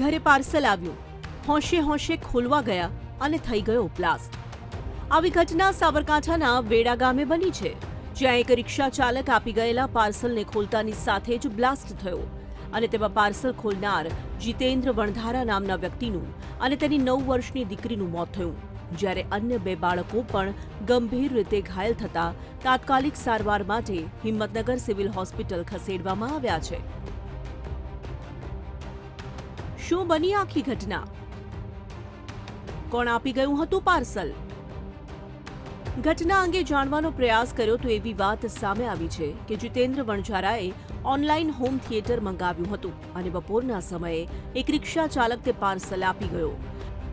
ઘરે પાર્સલ આવ્યું. હોંશે હોંશે ખોલવા ગયા અને થઈ ગયો બ્લાસ્ટ. આવી ઘટના સાબરકાંઠાના વેડા ગામે બની છે, જ્યાં એક રિક્ષા ચાલક આપી ગયેલા પાર્સલને ખોલતાની સાથે જ બ્લાસ્ટ થયો અને તેમાં પાર્સલ ખોલનાર જીતેન્દ્ર વણધારા નામના વ્યક્તિનું અને તેની નવ વર્ષની દીકરીનું મોત થયું. જ્યારે અન્ય બે બાળકો પણ ગંભીર રીતે ઘાયલ થતા તાત્કાલિક સારવાર માટે હિંમતનગર સિવિલ હોસ્પિટલ ખસેડવામાં આવ્યા છે. શું બની આખી ઘટના? કોણ આપી ગયું હતું પાર્સલ? ઘટના અંગે જાણવાનો પ્રયાસ કર્યો તો એવી વાત સામે આવી છે કે જીતેન્દ્ર વણઝારાએ ઓનલાઈન હોમ થિયેટર મંગાવ્યું હતું અને બપોરના સમયે એક રિક્ષા ચાલક તે પાર્સલ આપી ગયો,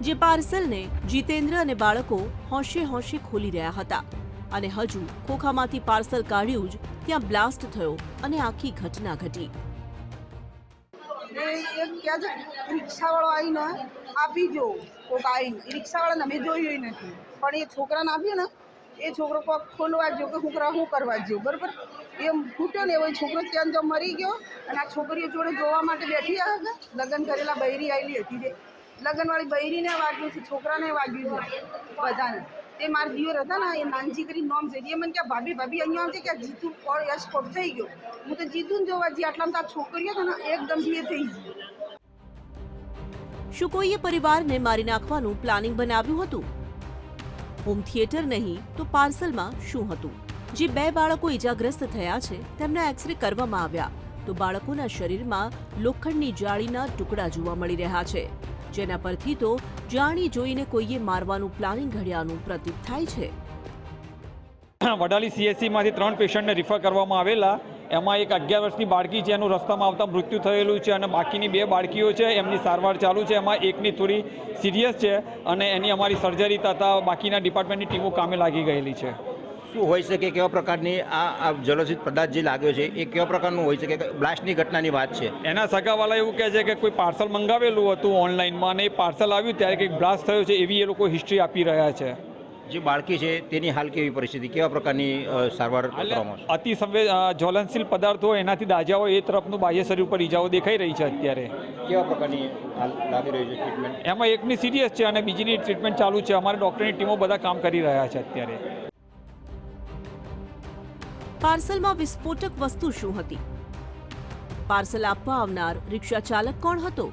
જે પાર્સલને જીતેન્દ્ર અને બાળકો હોંશે હોંશે ખોલી રહ્યા હતા અને હજુ ખોખામાંથી પાર્સલ કાઢ્યું જ ત્યાં બ્લાસ્ટ થયો અને આખી ઘટના ઘટી. એ એક ક્યાં છે, રિક્ષાવાળો આવીને આપી જો કોક આવીને. રિક્ષાવાળાને અમે જોયું નથી. પણ એ છોકરાને આપ્યું ને, એ છોકરો કોક ખોલવા ગયો કે છોકરા શું કરવા ગયો, બરાબર? એમ ફૂટ્યો ને, એવો છોકરો ત્યાં જો મરી ગયો અને આ છોકરીઓ જોડે જોવા માટે બેઠી હતા લગ્ન કરેલા બૈરી આવેલી હતી જે લગ્નવાળી બૈરીને વાગ્યું છે, છોકરાને વાગ્યું છે બધાને. તે મારા દિયોર હતા ને, એ નાનજી કરી નોમ છે. મને કે ભાભી ભાભી, અહીંયા આવજે કે જીતું કોણ યશ કોટ થઈ ગયો. હું તો જીતું જોવા જે આટલા આ છોકરીઓ હતા ને એકદમ એ થઈ ગઈ. શું કોઈએ પરિવારને મારી નાખવાનું પ્લાનિંગ બનાવ્યું હતું? હોમ થિયેટર નહીં, તો પાર્સલમાં શું હતું? જે બે બાળકો ઈજાગ્રસ્ત થયા છે, તેમના એક્સરે કરવામાં આવ્યા. તો બાળકોના શરીરમાં લોખંડની જાળીના ટુકડા જોવા મળી રહ્યા છે. જેના પરથી તો જાણી જોઈને કોઈએ મારવાનું પ્લાનિંગ ઘડ્યાનું પ્રતીત થાય છે. વડાલી સીએસસીમાંથી ત્રણ પેશન્ટને રિફર કરવામાં આવેલા. એમાં એક અગિયાર વર્ષની બાળકી છે, એનું રસ્તામાં આવતા મૃત્યુ થયેલું છે અને બાકીની બે બાળકીઓ છે, એમની સારવાર ચાલુ છે. એમાં એકની થોડી સિરિયસ છે અને એની અમારી સર્જરી તથા બાકીના ડિપાર્ટમેન્ટની ટીમો કામે લાગી ગયેલી છે. શું હોઈ શકે કેવા પ્રકારની આ જલસિત પદાર્થ જે લાગ્યો છે એ કેવા પ્રકારનું હોઈ શકે બ્લાસ્ટની ઘટનાની વાત છે? એના સગાવાલા એવું કહે છે કે કોઈ પાર્સલ મંગાવેલું હતું ઓનલાઈનમાં અને એ પાર્સલ આવ્યું ત્યારે કંઈક બ્લાસ્ટ થયો છે એવી એ લોકો હિસ્ટ્રી આપી રહ્યા છે. જે બાળકી છે તેની હાલ કેવી પરિસ્થિતિ કેવા પ્રકારની સારવાર કરવામાં અતિ સંવે જ્વલનશીલ પદાર્થો એનાથી દાજાઓ એ તરફનું બાહ્ય શરીર ઉપર ઈજાઓ દેખાઈ રહી છે અત્યારે. કેવા પ્રકારની હાલ લાગી રહી છે ટ્રીટમેન્ટ એમાં એકની સિરિયસ છે અને બીજીની ટ્રીટમેન્ટ ચાલુ છે. અમારી ડૉક્ટરની ટીમો બધા કામ કરી રહ્યા છે અત્યારે. પાર્સલમાં વિસ્ફોટક વસ્તુ શું હતી? પાર્સલ આપવા આવનાર રિક્ષા ચાલક કોણ હતો?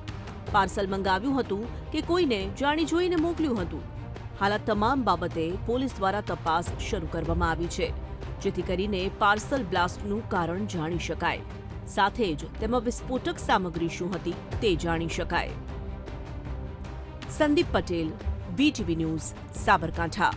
પાર્સલ મંગાવ્યું હતું કે કોઈને જાણી જોઈને મોકલ્યું હતું? હાલ તમામ બાબતે પોલીસ દ્વારા તપાસ શરૂ કરવામાં આવી છે, જેથી કરીને પાર્સલ બ્લાસ્ટનું કારણ જાણી શકાય. સાથે જ તેમાં વિસ્ફોટક સામગ્રી શું હતી તે જાણી શકાય. Sandeep Patel VTV news Sabarkantha.